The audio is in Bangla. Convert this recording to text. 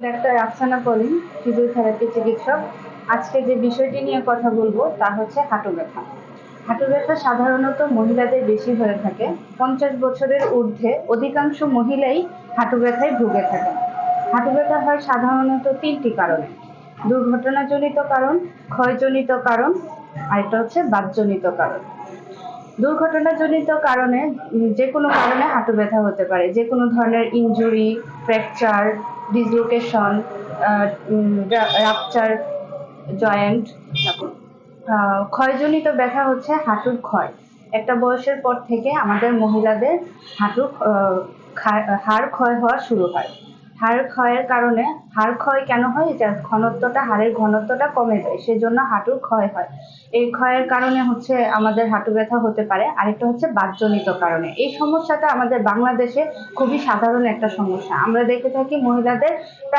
ডাক্তার আফসানা কলিম ফিজিওথেরাপি চিকিৎসক। আজকে যে বিষয়টি নিয়ে কথা বলব, তা হচ্ছে হাঁটু ব্যথা। হাঁটু ব্যথা সাধারণত মহিলাদের বেশি হয়ে থাকে। পঞ্চাশ বছরের ঊর্ধ্বে অধিকাংশ মহিলাই হাঁটু ব্যথায় ভুগে থাকেন। হাঁটু ব্যথা হয় সাধারণত তিনটি কারণে। দুর্ঘটনাজনিত কারণ, ক্ষয়জনিত কারণ আরেকটা হচ্ছে বাতজনিত কারণ। দুর্ঘটনাজনিত কারণে যে কোনো কারণে হাঁটু ব্যথা হতে পারে। যে কোনো ধরনের injury, fracture dislocation rupture joint ক্ষয়জনিত ব্যথা হচ্ছে হাঁটুর ক্ষয়। একটা বয়সের পর থেকে আমাদের মহিলাদের হাঁটুর হাড় ক্ষয় হওয়া শুরু হয়। হাড় ক্ষয়ের কারণে হাড় ক্ষয় কেন হয়? এটা ঘনত্বটা, হাড়ের ঘনত্বটা কমে যায়, সেজন্য হাঁটুর ক্ষয় হয়। এই ক্ষয়ের কারণে হচ্ছে আমাদের হাঁটু ব্যথা হতে পারে। আরেকটা হচ্ছে বাদ্যনিত কারণে। এই সমস্যাটা আমাদের বাংলাদেশে খুবই সাধারণ একটা সমস্যা। আমরা দেখে থাকি মহিলাদের প্রায়